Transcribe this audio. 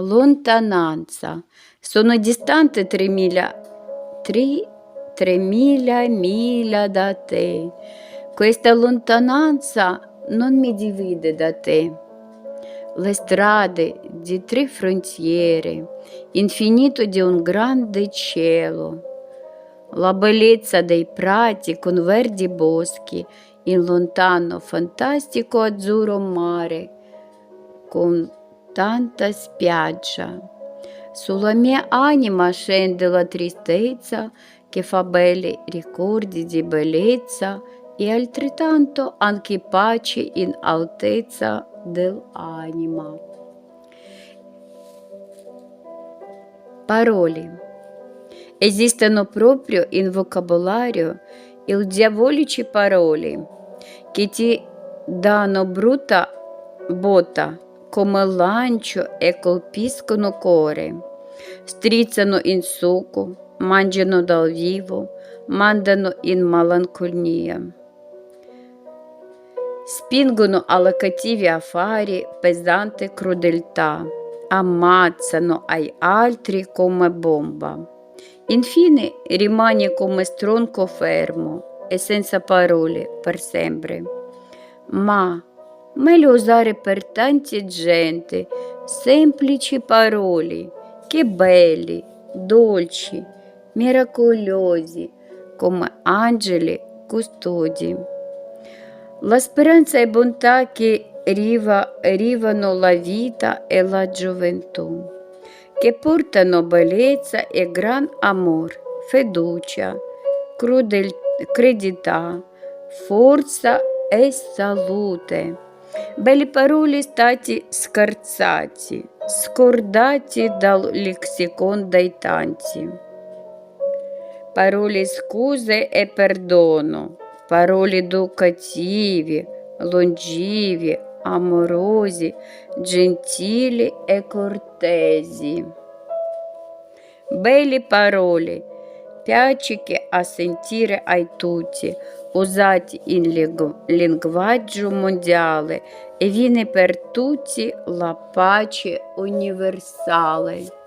Лонтананца. Sono distante tre miglia, три, tre miglia miglia da te. Questa lontananza non mi divide da te. Le strade di tre frontiere, infinito di un grande cielo. La bellezza dei prati con verdi boschi, in lontano fantastico azzurro mare, con tanta spiaggia. Sulla anima scende la tristezza che fa belli ricordi di bellezza e altrettanto anche pace in altezza dell'anima. Parole. Esistano proprio in vocabolario il diavolici parole che ti danno brutta botta comelancio e colpiscono cuore. Strizzano in succo, mangiano dal vivo, mandano in malanconia. Spingono alla cattivi affari pesante crudeltà, ammazzano ai altri come bomba. Infine rimane come stronco fermo e senza parole per sempre. Ma meglio usare per tante gente semplici parole che belli, dolci, miracolosi, come angeli custodi. La speranza e bontà che riva, rivano la vita e la gioventù, che portano bellezza e gran amor, fiducia, crudel, credità, forza e salute. Беліперулі статі скарцаті, скордаті дал лексикон дайтанці. Паролі скузе епердоно, паролі дукатіві, лонджіві, аморозі, джентілі е кортезі. Белі паролі П'ячики асентіре айтуті, узаті ін лінгваджу мондіали, віни пертуті лапачі універсали.